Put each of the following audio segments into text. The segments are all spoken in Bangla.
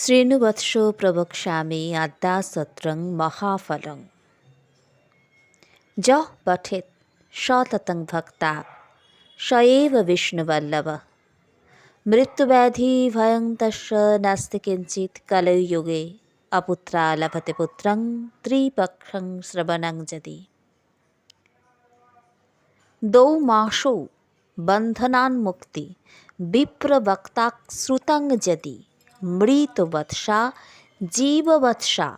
শ্রীনুবৎসো প্রবক্ষ্যামি আদ্যা সত্রং মহাফলং য পঠেত সততং ভক্তা সয়েব বিষ্ণুবল্লভ মৃত্যুব্যাধি ভয়ং তস্য নাস্তি কিঞ্চিত কলয়ুগে অপুত্রা লভতে পুত্রং ত্রিপক্ষং শ্রবণং যদি দৌ মাসৌ বন্ধনান্মুক্তি বিপ্রবক্তাক শ্রুতং যদি यदि मृतवत्सा जीववत्सा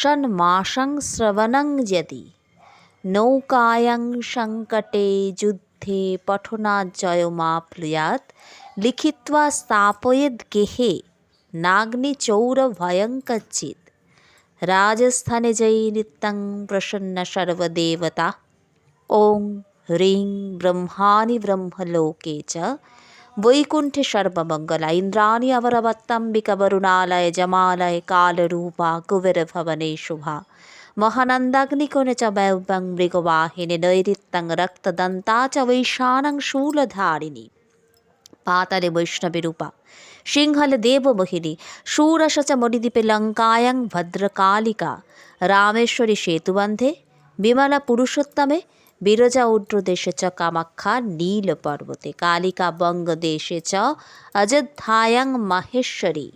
षण्मासं श्रवणं यदि नौकायां सङ्कटे युद्धे पठनाजयमाप्नुयात् लिखित्वा स्थापयेद् गेहे नाग्निचौरभयं कच्चित् राजस्थाने जयिनित्यं प्रसन्न सर्वदेवता ॐ ह्रीं ब्रह्माणि ब्रह्मलोके च వైకుంఠ సర్వమంగళ ఇంద్రాణి అవరవత్తంబిక వరుణాలయ జమాలయ కాళరూప కుబెర భవనే శుభ మహానందాగ్నికోణ చ వైభం మృగవాహిని నైరిత్తం రక్తదంతా చ వైశానం శూలధారిణి పాతరే বৈষ্ণবীরূপা সিংহল দেবমোহিনী সুরসচ মণিদ্বীপে লঙ্কায়ং ভদ্রকালিকা ರಾಮೇಶ್ವರಿ ಸೇತುವಂಧೆ ವಿಮಲ পুরুষোত্তমে বিরজা ঊর্ধ্বদেশে চ কামাখ্যা, নীল পর্বতে। কালিকা বঙ্গদেশে চ অযোধ্যায়াং মাহেশ্বরী।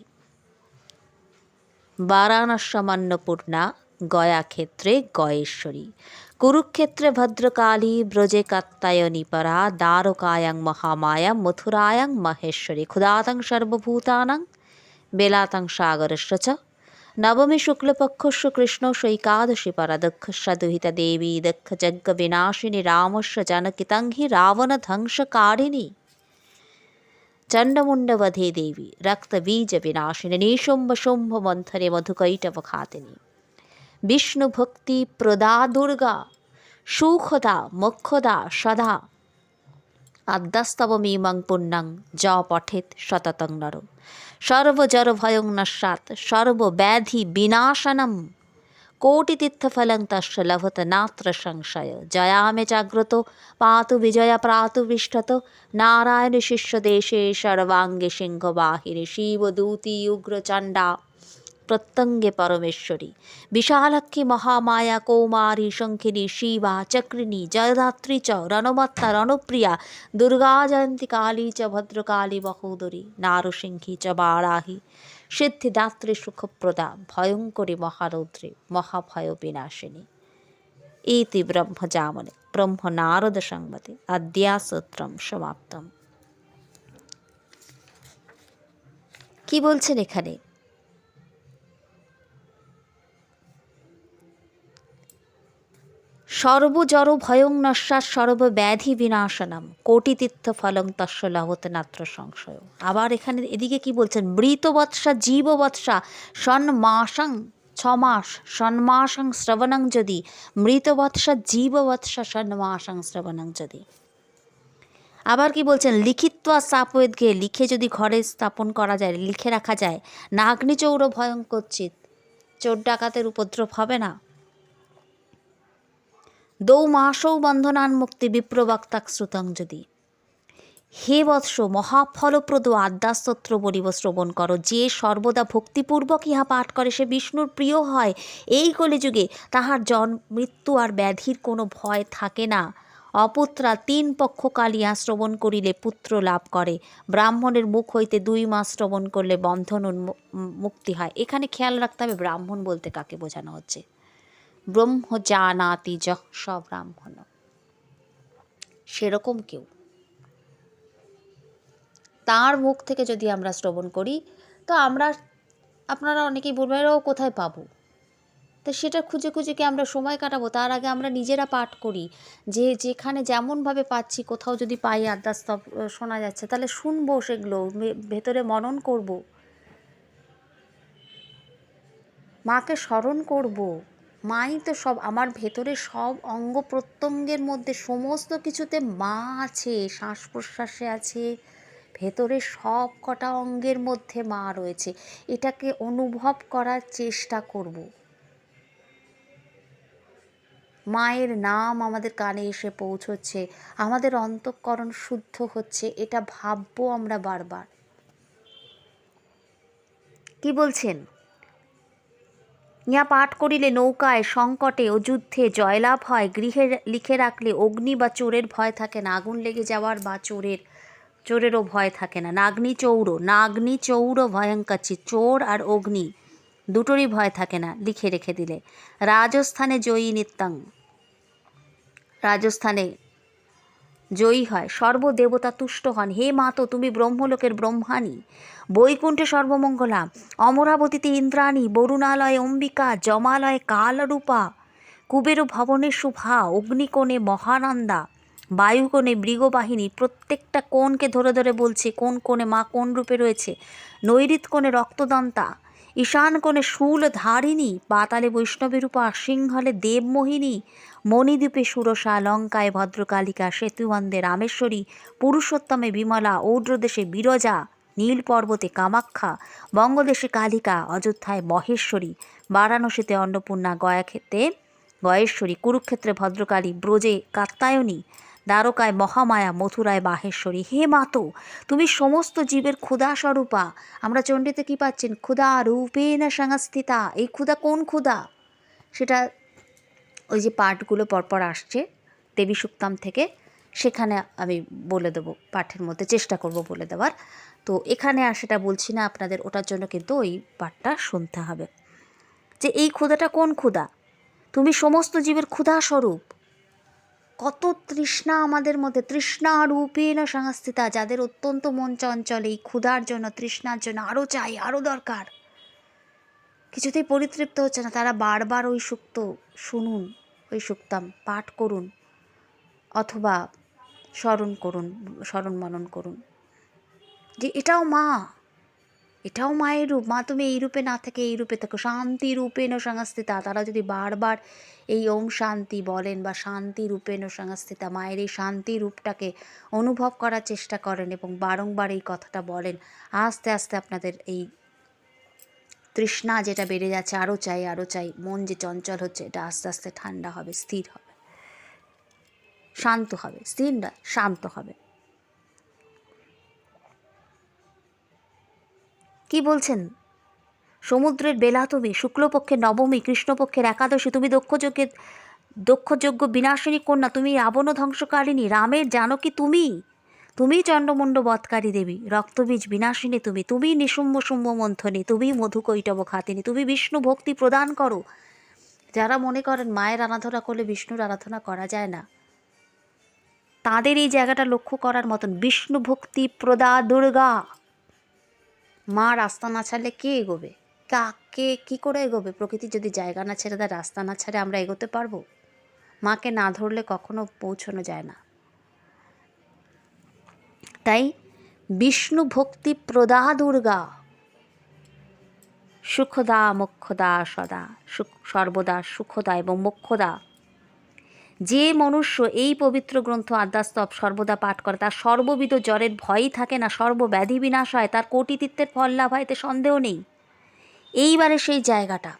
বারাণস্যমান্নপূর্ণা গয়াক্ষেত্রে গয়েশ্বরী। কুরুক্ষেত্রে ভদ্রকালী, ব্রজে কাত্তায়নী পরা, দ্বারকায়াং মহামায়া, মথুরায়াং মহেশ্বরী। ক্ষুদাতং সর্বভূতানাং, বেলাতং সাগরস্য চ নবমী শুক্লপক্ষস্য কৃষ্ণস্য একাদশী পরা দক্ষস্য দুহিতা দেবী দক্ষ যজ্ঞ বিনাশিনী রামস্য জানকিতং হি রাবণধ্বংসকারিণী চণ্ডমুণ্ডবধে দেবী রক্তবীজ বিনাশিনী নিশুম্ভ শুম্ভ মন্থরে মধুকৈটব খাতিনী বিষ্ণু ভক্তি প্রদা দুর্গা সুখদা মোক্ষদা সদা আদ্যাস্তবমীমং পুণ্যং য পঠেত শততং নর সর্বজর ভয়ং নস্যাৎ সর্বব্যাধি বিনাশনম কোটিতীর্থফলং তস্য লভত নাত্র সংশয়। জয়ামে জাগ্রত, পাতু বিজয়া প্রাতু পৃষ্ঠত নারায়ণ শিষ্য দেশে সর্বাঙ্গে সিংহবাহিনী, শিবদূতি, উগ্রচণ্ডা। প্রত্যঙ্গে পরমেশ্বরী। বিশালাক্ষী মহামায়া কৌমারী শঙ্খিনী শিবা চক্রিণী জয়দাত্রী চ রণমত্তা রণপ্রিয়া দুর্গা জয়ন্তী কালী চ ভদ্রকালী বহোদরী নারসিংহী চ বারাহি সিদ্ধিদাত্রী সুখপ্রদা ভয়ঙ্করী মহারৌদ্রী মহাভয় বিনাশিনী। ইতি ব্রহ্মজামনে ব্রহ্ম নারদ সংবাদে অদ্যাসূত্রম সমাপ্তম। কি বলছেন এখানে? সর্বজর ভয়ং নশ্বাস সর্বব্যাধি বিনাশনম কোটিতীর্থ ফলং তস্য লভত নাত্র সংশয়। আবার এখানে এদিকে কি বলছেন? মৃতবৎসা, জীববৎসা, সন্মাসং ছ মাস সন্মাসং শ্রবণং যদি। মৃতবৎসা, জীববৎসা, সন্মাসং শ্রবণং যদি। আবার কি বলছেন? লিখিত্বা স্থাপয়েদকে লিখে যদি ঘরে স্থাপন করা যায়, লিখে রাখা যায় নাগ্নিচৌর ভয়ঙ্করচিত চোর ডাকাতের উপদ্রব হবে না? দৌমাসৌ বন্ধনান মুক্তি বিপ্রবক্তাক শ্রুতং যদি। হে বৎস, মহাফলপ্রদ আদ্যাস্তোত্র বলিব শ্রবণ করো, যে সর্বদা ভক্তিপূর্বক ইহা পাঠ করে, সে বিষ্ণুর প্রিয় হয়। এই কলিযুগে তাহার জন, মৃত্যু আর ব্যাধির কোনো ভয় থাকে না। অপুত্রা তিন পক্ষ কালিয়া শ্রবণ করিলে পুত্র লাভ করে। ব্রাহ্মণের মুখ হইতে দুই মাস শ্রবণ করলে বন্ধন মুক্তি হয়। এখানে খেয়াল রাখতে হবে, ব্রাহ্মণ বলতে কাকে বোঝানো হচ্ছে? ব্রহ্ম জানাতি যহ ব্রাহ্মণ। সেরকম কেউ। তার মুখ থেকে যদি আমরা শ্রবণ করি, তো আমরা, আপনারা অনেকেই বলবেন ও কোথায় পাবো? তো সেটা খুঁজে খুঁজে কি আমরা সময় কাটাবো? তার আগে আমরা নিজেরা পাঠ করি। যে যেখানে যেমনভাবে পাচ্ছি, কোথাও যদি পাই আদ্যা স্তব শোনা যাচ্ছে, তাহলে শুনব সেগুলো ভেতরে মনন করব। মাকে স্মরণ করব। মাই তো সব, আমার ভেতরে সব অঙ্গ প্রত্যঙ্গের মধ্যে সমস্ত কিছুতে মা আছে, শ্বাস প্রশ্বাসে আছে, ভেতরে সব কটা অঙ্গের মধ্যে মা রয়েছে। এটাকে অনুভব করার চেষ্টা করব। মায়ের নাম আমাদের কানে এসে পৌঁছচ্ছে, আমাদের অন্তঃকরণ শুদ্ধ হচ্ছে, এটা ভাববো আমরা বারবার। কি বলছেন? ইহা পাঠ করিলে নৌকায় সংকটে ও যুদ্ধে জয়লাভ হয়। গৃহে লিখে রাখলে অগ্নি বা চোরের ভয় থাকে না। আগুন লেগে যাওয়ার বা চোরের, চোরেরও ভয় থাকে না। নাগ্নি চৌড় নাগ্নি চৌড় ভয়ঙ্করী চোর আর অগ্নি দুটোরই ভয় থাকে না লিখে রেখে দিলে। রাজস্থানে জয়ী নিত্যাং। রাজস্থানে জয়ী হয়। সর্বদেবতা তুষ্ট হন। হে মাতো তুমি ব্রহ্মলোকের ব্রহ্মাণী। বৈকুণ্ঠে সর্বমঙ্গলা অমরাবতীতে ইন্দ্রাণী। বরুণালয়ে অম্বিকা। জমালয়ে কালরূপা। কুবের ভবনে শুভা। অগ্নিকোণে মহানন্দা। বায়ুকোণে মৃগবাহিনী। প্রত্যেকটা কোণকে ধরে ধরে বলছে, কোন কোণে মা কোন রূপে রয়েছে? নৈরিত কোণে রক্তদন্তা ঈশান কোণে শূল ধারিণী, পাতালে বৈষ্ণবেরূপা সিংহলে দেবমোহিনী, মণিদ্বীপে সুরসা, লঙ্কায় ভদ্রকালিকা, সেতুবন্দে রামেশ্বরী, পুরুষোত্তমে বিমলা ঔড্রদেশে বিরজা নীল পর্বতে কামাখ্যা, বঙ্গদেশে কালিকা, অযোধ্যায় মহেশ্বরী, বারাণসীতে অন্নপূর্ণা, গয়াক্ষেত্রে গয়েশ্বরী, কুরুক্ষেত্রে ভদ্রকালী, ব্রজে কাত্তায়নী দ্বারকায় মহামায়া, মথুরায় বাহেশ্বরী। হে মাতো তুমি সমস্ত জীবের ক্ষুধা স্বরূপা আমরা চণ্ডীতে কি পাচ্ছেন? ক্ষুধা না সংস্থিতা। এই ক্ষুধা কোন ক্ষুধা? সেটা ওই যে পাঠগুলো পরপর আসছে, দেবী সুক্তাম থেকে। সেখানে আমি বলে দেবো, পাঠের মধ্যে চেষ্টা করব বলে দেওয়ার। তো এখানে আর সেটা বলছি না আপনাদের, ওটার জন্য কিন্তু ওই পাঠটা শুনতে হবে। যে এই ক্ষুধাটা কোন ক্ষুধা? তুমি সমস্ত জীবের ক্ষুধা স্বরূপ কত তৃষ্ণা আমাদের মধ্যে। তৃষ্ণা রূপেণ সংস্থিতা, যাদের অত্যন্ত মন চঞ্চল, এই ক্ষুধার জন্য, তৃষ্ণার জন্য আরও চাই আরও দরকার। কিছুতেই পরিতৃপ্ত হচ্ছে না। তারা বারবার ওই সুক্ত শুনুন, ওই সুক্তাম, পাঠ করুন, অথবা স্মরণ করুন, স্মরণ মনন করুন। যে এটাও মা এটাও মায়ের রূপ। মা, তুমি এই রূপে না থেকে এই রূপে থাকো। শান্তি রূপেণ সংস্থিতা। তারা যদি বারবার এই ওম শান্তি বলেন বা শান্তি রূপেণ সংস্থিতা, মায়ের এই শান্তি রূপটাকে অনুভব করার চেষ্টা করেন এবং বারংবার এই কথাটা বলেন, আস্তে আস্তে আপনাদের এই তৃষ্ণা যেটা বেড়ে যাচ্ছে আরও চাই আরও চাই, মন যে চঞ্চল হচ্ছে, এটা আস্তে আস্তে ঠান্ডা হবে, স্থির হবে। শান্ত হবে, স্থির না শান্ত হবে। কি বলছেন? সমুদ্রের বেলা তুমি শুক্লপক্ষের নবমী, কৃষ্ণপক্ষের একাদশী, তুমি দক্ষযজ্ঞের দক্ষযজ্ঞ বিনাশিনী কন্যা, তুমি রাবণ ধ্বংসকারিণী, রামের জানকী তুমি। তুমি চণ্ডমুণ্ড বধকারী দেবী, রক্তবীজ বিনাশিনী তুমি তুমি নিশুম্ভ শুম্ভ মন্থনী তুমি মধুকৈটব খাতিনী, তুমি বিষ্ণু ভক্তি প্রদান করো। যারা মনে করেন মায়ের আরাধনা করলে বিষ্ণুর আরাধনা করা যায় না, তাদের এই জায়গাটা লক্ষ্য করার মতন বিষ্ণু ভক্তি প্রদা দুর্গা। মা রাস্তা না ছাড়লে কে এগোবে? কাকে কি করে এগোবে? প্রকৃতি যদি জায়গা না ছেড়ে দেয়, রাস্তা না ছাড়ে আমরা এগোতে পারব? মাকে না ধরলে কখনো পৌঁছানো যায় না। তাই বিষ্ণু ভক্তি প্রদা দুর্গা। সুখদা, মোক্ষদা, সদা। সর্বদা সুখদা এবং মোক্ষদা। যে মনুষ্য এই পবিত্র গ্রন্থ আদ্যাস্তব সর্বদা পাঠ করে, তার সর্ববিধ জ্বরের ভয়ই থাকে না, সর্বব্যাধি বিনাশ হয়, তার কোটিতীর্থের ফল লাভ হয়, এতে সন্দেহ নেই। এইবারে সেই জায়গাটা।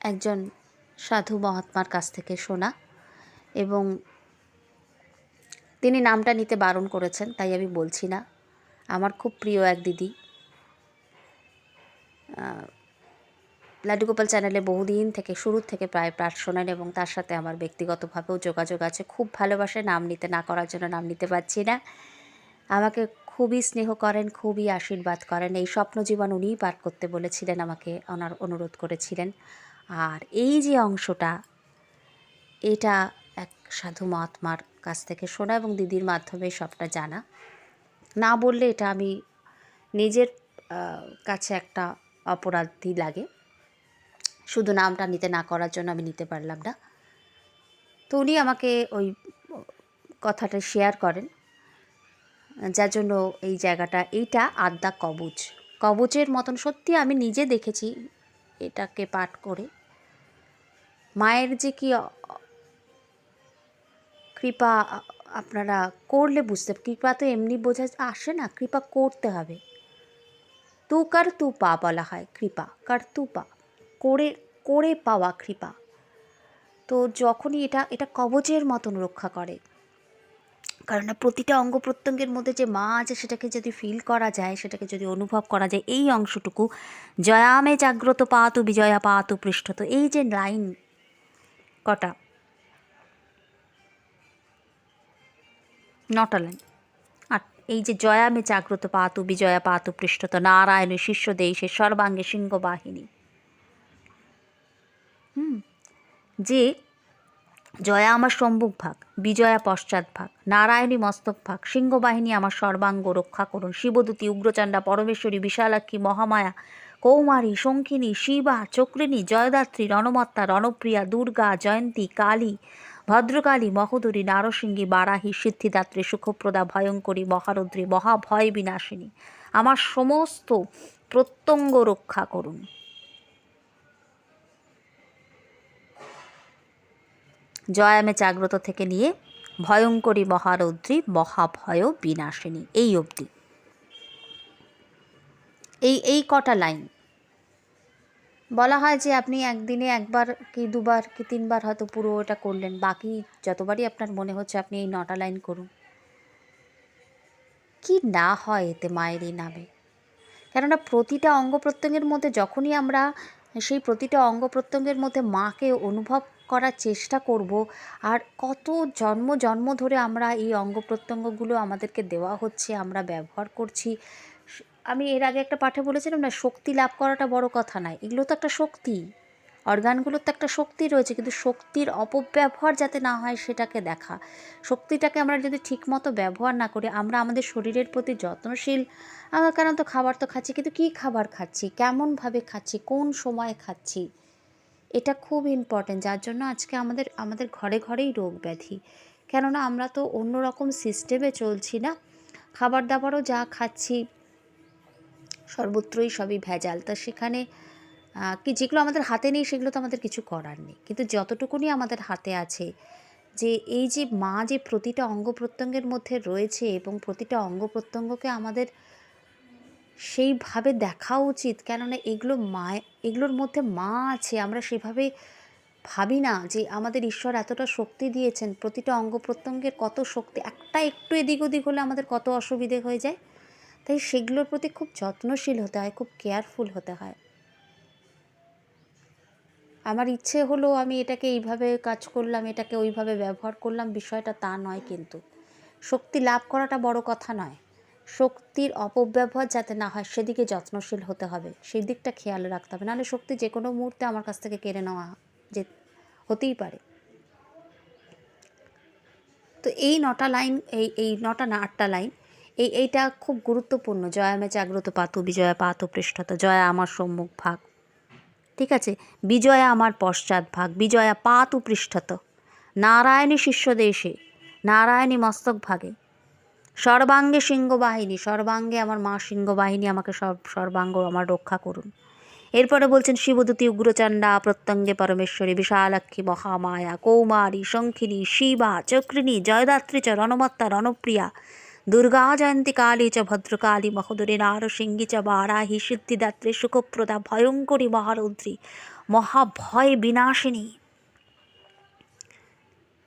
একজন সাধু মহাত্মার কাছ থেকে শোনা এবং তিনি নামটা নিতে বারণ করেছেন, তাই আমি বলছি না। আমার খুব প্রিয় এক দিদি লাড্ডু গোপাল চ্যানেলে বহুদিন থেকে, শুরুর থেকে প্রায় পাঠ শোনেন এবং তার সাথে আমার ব্যক্তিগতভাবেও যোগাযোগ আছে। খুব ভালোবাসে, নাম নিতে না করার জন্য নাম নিতে পারছি না। আমাকে খুবই স্নেহ করেন, খুবই আশীর্বাদ করেন। এই স্বপ্ন জীবন উনিই পাঠ করতে বলেছিলেন, আমাকে ওনার অনুরোধ করেছিলেন। আর এই যে অংশটা, এটা এক সাধু মহাত্মার কাছ থেকে শোনা এবং দিদির মাধ্যমে সবটা জানা। না বললে এটা আমি নিজের কাছে একটা অপরাধী লাগে। শুধু নামটা নিতে না করার জন্য আমি নিতে পারলাম না। তো উনি আমাকে ওই কথাটা শেয়ার করেন, যার জন্য এই জায়গাটা, এইটা আদ্যা কবচ কবচের মতন সত্যি আমি নিজে দেখেছি এটাকে পাঠ করে। মায়ের যে কি কৃপা আপনারা করলে বুঝতে কৃপা তো এমনি বোঝা আসে না, কৃপা করতে হবে। তু কার তু পা বলা হয়, কৃপা, কার তু পা। করে করে পাওয়া কৃপা। তো যখনই এটা এটা কবচের মতন রক্ষা করে। কারণ প্রতিটা অঙ্গ প্রত্যঙ্গের মধ্যে যে মা আছে, সেটাকে যদি ফিল করা যায়, সেটাকে যদি অনুভব করা যায়, এই অংশটুকু, জয়ামে জাগ্রত পাতু বিজয়া পাতু পৃষ্ঠত এই যে লাইন কটা? নটা লাইন আর এই যে জয়ামে জাগ্রত পাতু বিজয়া পাতু পৃষ্ঠত নারায়ণ শিষ্য দেশে সর্বাঙ্গে সিংহ বাহিনী যে জয়া আমার সম্মুখ ভাগ, বিজয়া পশ্চাৎ ভাগ, নারায়ণী মস্তক ভাগ, সিংহবাহিনী আমার সর্বাঙ্গ রক্ষা করুন, শিবদূতী, উগ্রচাণ্ডা, পরমেশ্বরী, বিশালাক্ষী, মহামায়া, কৌমারী শঙ্খিনী শিবা, চক্রিণী, জয়দাত্রী রণমত্তা রণপ্রিয়া, দুর্গা, জয়ন্তী, কালী, ভদ্রকালী, মহোদরী, নারসিংহী, বারাহী, সিদ্ধিদাত্রী, সুখপ্রদা, ভয়ঙ্করী, মহারুদ্রী, মহাভয় বিনাশিনী। আমার সমস্ত প্রত্যঙ্গ রক্ষা করুন। জয়ামে জাগ্রত থেকে নিয়ে ভয়ঙ্করী মহারৌদ্রী মহাভয় বিনাশিনী, এই অবধি। এই এই কটা লাইন। বলা হয় যে আপনি একদিনে একবার কি দুবার কি তিনবার হয়তো পুরো ওটা করলেন, বাকি যতবারই আপনার মনে হচ্ছে আপনি এই নটা লাইন করুন। কি না হয় এতে মায়েরই নামে? কেননা প্রতিটা অঙ্গ প্রত্যঙ্গের মধ্যে যখনই আমরা সেই প্রতিটা অঙ্গ প্রত্যঙ্গের মধ্যে মাকে অনুভব করার চেষ্টা করব। আর কত জন্ম জন্ম ধরে আমরা এই অঙ্গ প্রত্যঙ্গগুলো আমাদেরকে দেওয়া হচ্ছে, আমরা ব্যবহার করছি। আমি এর আগে একটা পাঠে বলেছিলাম না, শক্তি লাভ করাটা বড় কথা নয়, এগুলো তো একটা শক্তি। অর্গানগুলোর তো একটা শক্তি রয়েছে, কিন্তু শক্তির অপব্যবহার যাতে না হয় সেটাকে দেখা। শক্তিটাকে আমরা যদি ঠিকমতো ব্যবহার না করি, আমরা আমাদের শরীরের প্রতি যত্নশীল কারণ তো খাবার তো খাচ্ছি, কিন্তু কী খাবার খাচ্ছি, কেমনভাবে খাচ্ছি, কোন সময়ে খাচ্ছি? এটা খুব ইম্পর্টেন্ট যার জন্য আজকে আমাদের আমাদের ঘরে ঘরেই রোগ ব্যাধি। কেননা আমরা তো অন্য রকম সিস্টেমে চলছি না। খাবার দাবারও যা খাচ্ছি, সর্বত্রই সবই ভেজাল। তা সেখানে কি যেগুলো আমাদের হাতে নেই, সেগুলো তো আমাদের কিছু করার নেই। কিন্তু যতটুকুনি আমাদের হাতে আছে, যে এই যে মা যে প্রতিটা অঙ্গ প্রত্যঙ্গের মধ্যে রয়েছে এবং প্রতিটা অঙ্গ প্রত্যঙ্গকে আমাদের সেইভাবে দেখা উচিত। কেননা এগুলো মা, এগুলোর মধ্যে মা আছে, আমরা সেভাবে ভাবি না যে আমাদের ঈশ্বর এতটা শক্তি দিয়েছেন, প্রতিটা অঙ্গ প্রত্যঙ্গের কত শক্তি, একটা একটু এদিক ওদিক হলে আমাদের কত অসুবিধে হয়ে যায়। তাই সেগুলোর প্রতি খুব যত্নশীল হতে হয়, খুব কেয়ারফুল হতে হয়। আমার ইচ্ছে হলো আমি এটাকে এইভাবে কাজ করলাম, এটাকে ওইভাবে ব্যবহার করলাম, বিষয়টা তা নয় কিন্তু। শক্তি লাভ করাটা বড় কথা নয়। শক্তির অপব্যবহার যাতে না হয়, সেদিকে যত্নশীল হতে হবে। সেই দিকটা খেয়াল রাখতে হবে। নাহলে শক্তি যে কোনো মুহূর্তে আমার কাছ থেকে কেড়ে নেওয়া যে, হতেই পারে। তো এই নটা লাইন, এই এই নটা না আটটা লাইন, এই, এইটা খুব গুরুত্বপূর্ণ। জয়ামে জাগ্রত পাতু, বিজয়া পাতু পৃষ্ঠত, জয়া আমার সম্মুখ ভাগ। ঠিক আছে? বিজয়া আমার পশ্চাৎ ভাগ, বিজয়া পাতু পৃষ্ঠত। নারায়ণী শিষ্য দেশে, নারায়ণী মস্তক ভাগে। সর্বাঙ্গে সিংহবাহিনী, সর্বাঙ্গে আমার মা সিংহবাহিনী আমাকে সব সর্বাঙ্গ আমার রক্ষা করুন। এরপরে বলছেন, শিবদূতী, উগ্রচাণ্ডা, প্রত্যঙ্গে পরমেশ্বরী, বিশালাক্ষী, মহামায়া, কৌমারী, শঙ্খিনী, শিবা, চক্রিণী, জয়দাত্রী চ রণমত্তা রণপ্রিয়া, দুর্গা জয়ন্তী কালী চ, ভদ্রকালী, মহোদরী, নারসিংহী চ, বারাহি, সিদ্ধিদাত্রী, সুখপ্রদা, ভয়ঙ্করী, মহারৌদ্রী, মহাভয় বিনাশিনী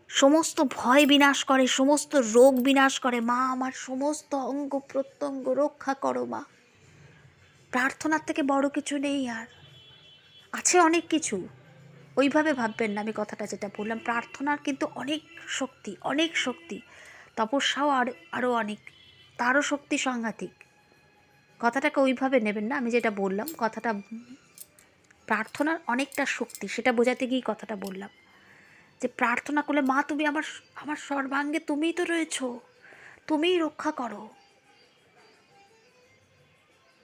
সমস্ত ভয় বিনাশ করে, সমস্ত রোগ বিনাশ করে। মা, আমার সমস্ত অঙ্গ প্রত্যঙ্গ রক্ষা করো মা। প্রার্থনার থেকে বড় কিছু নেই আর। আছে অনেক কিছু। ওইভাবে ভাববেন না আমি কথাটা যেটা বললাম। প্রার্থনার কিন্তু অনেক শক্তি অনেক শক্তি। তপস্যাও আর, আরও অনেক। তারও শক্তি সাংঘাতিক। কথাটাকে ওইভাবে নেবেন না, আমি যেটা বললাম কথাটা, প্রার্থনার অনেকটা শক্তি, সেটা বোঝাতে গিয়েই কথাটা বললাম। যে প্রার্থনা করলে, মা, তুমি আমার আমার সর্বাঙ্গে তুমিই তো রয়েছ। তুমিই রক্ষা করো।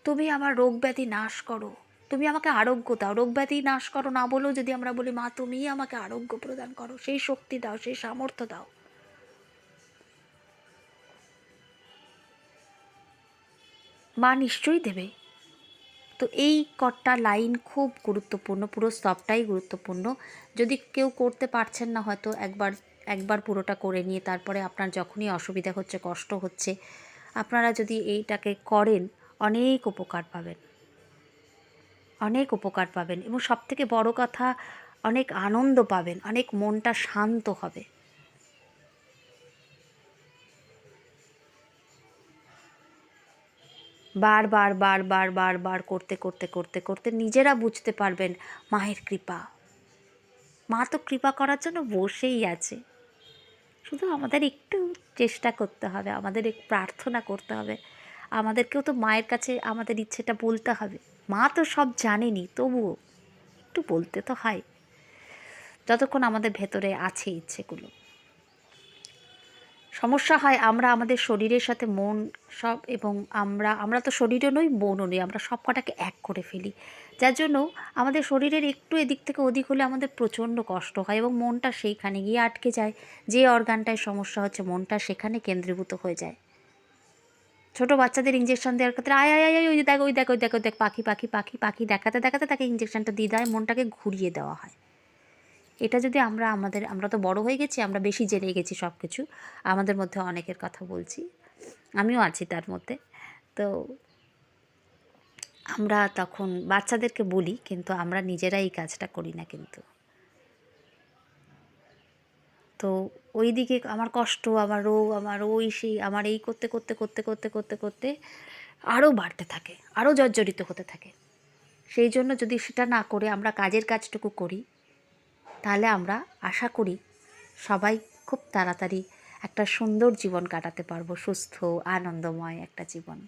তুমি আমার রোগ ব্যাধি নাশ করো। তুমি আমাকে আরোগ্য দাও। রোগ ব্যাধি নাশ করো না বলেও যদি আমরা বলি, মা, তুমিই আমাকে আরোগ্য প্রদান করো, সেই শক্তি দাও, সেই সামর্থ্য দাও। মা নিশ্চয়ই দেবে। তো এই কটা লাইন খুব গুরুত্বপূর্ণ, পুরো স্তবটাই গুরুত্বপূর্ণ। যদি কেউ করতে পারছেন না হয়তো একবার একবার পুরোটা করে নিয়ে তারপরে আপনার যখনই অসুবিধা হচ্ছে, কষ্ট হচ্ছে, আপনারা যদি এইটাকে করেন, অনেক উপকার পাবেন। অনেক উপকার পাবেন এবং সবথেকে বড় কথা, অনেক আনন্দ পাবেন, অনেক মনটা শান্ত হবে। বারবার বারবার বারবার করতে করতে করতে করতে নিজেরা বুঝতে পারবেন মায়ের কৃপা। মা তো কৃপা করার জন্য বসেই আছে। শুধু আমাদের একটু চেষ্টা করতে হবে, আমাদের এক প্রার্থনা করতে হবে। আমাদেরকেও তো মায়ের কাছে আমাদের ইচ্ছেটা বলতে হবে। মা তো সব জানেনি, তবুও একটু বলতে তো হয়। যতক্ষণ আমাদের ভেতরে আছে ইচ্ছেগুলো। সমস্যা হয় আমরা আমাদের শরীরের সাথে মন সব এবং আমরা আমরা তো শরীরও নই, মনও নই, আমরা সব কটাকে এক করে ফেলি। যার জন্য আমাদের শরীরের একটু এদিক থেকে ওদিক হলে আমাদের প্রচণ্ড কষ্ট হয় এবং মনটা সেইখানে গিয়ে আটকে যায়। যে অর্গানটায় সমস্যা হচ্ছে, মনটা সেখানে কেন্দ্রীভূত হয়ে যায়। ছোট বাচ্চাদের ইঞ্জেকশন দেওয়ার ক্ষেত্রে আয় আয় আয় ওই দেখ ওই দেখ ওই দেখ ওই দেখ, পাখি পাখি পাখি পাখি দেখাতে দেখাতে তাকে ইঞ্জেকশনটা দিয়ে দেয়, মনটাকে ঘুরিয়ে দেওয়া হয়। এটা যদি আমরা আমাদের, আমরা তো বড় হয়ে গেছি, আমরা বেশি জেনে গেছি সব কিছু আমাদের মধ্যে অনেকের কথা বলছি। আমিও আছি তার মধ্যে। তো আমরা তখন বাচ্চাদেরকে বলি, কিন্তু আমরা নিজেরা এই কাজটা করি না কিন্তু। তো ওই দিকে আমার কষ্ট, আমার রোগ, আমার ওই সেই, আমার এই করতে করতে করতে করতে করতে করতে আরও বাড়তে থাকে, আরও জর্জরিত হতে থাকে। সেই জন্য যদি সেটা না করে আমরা কাজের কাজটুকু করি তাহলে আমরা আশা করি সবাই খুব তাড়াতাড়ি একটা সুন্দর জীবন কাটাতে পারব, সুস্থ, আনন্দময় একটা জীবন।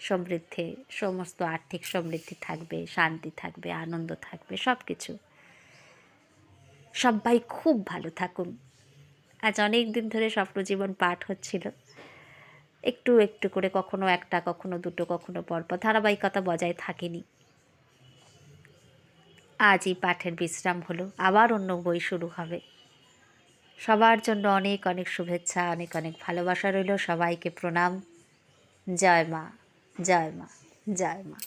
সমৃদ্ধি, সমস্ত আর্থিক সমৃদ্ধি থাকবে, শান্তি থাকবে, আনন্দ থাকবে সব কিছু সবাই খুব ভালো থাকুন। আজ অনেক দিন ধরে স্বপ্নজীবন পাঠ হচ্ছিল। একটু একটু করে কখনো একটা, কখনো দুটো, কখনো পরপর, ধারাবাহিকতা বজায় থাকেনি। আজ এই পাঠের বিশ্রাম হলো, আবার অন্য বই শুরু হবে। সবার জন্য অনেক অনেক শুভেচ্ছা, অনেক অনেক ভালোবাসা রইল। সবাইকে প্রণাম। জয় মা জয় মা জয় মা।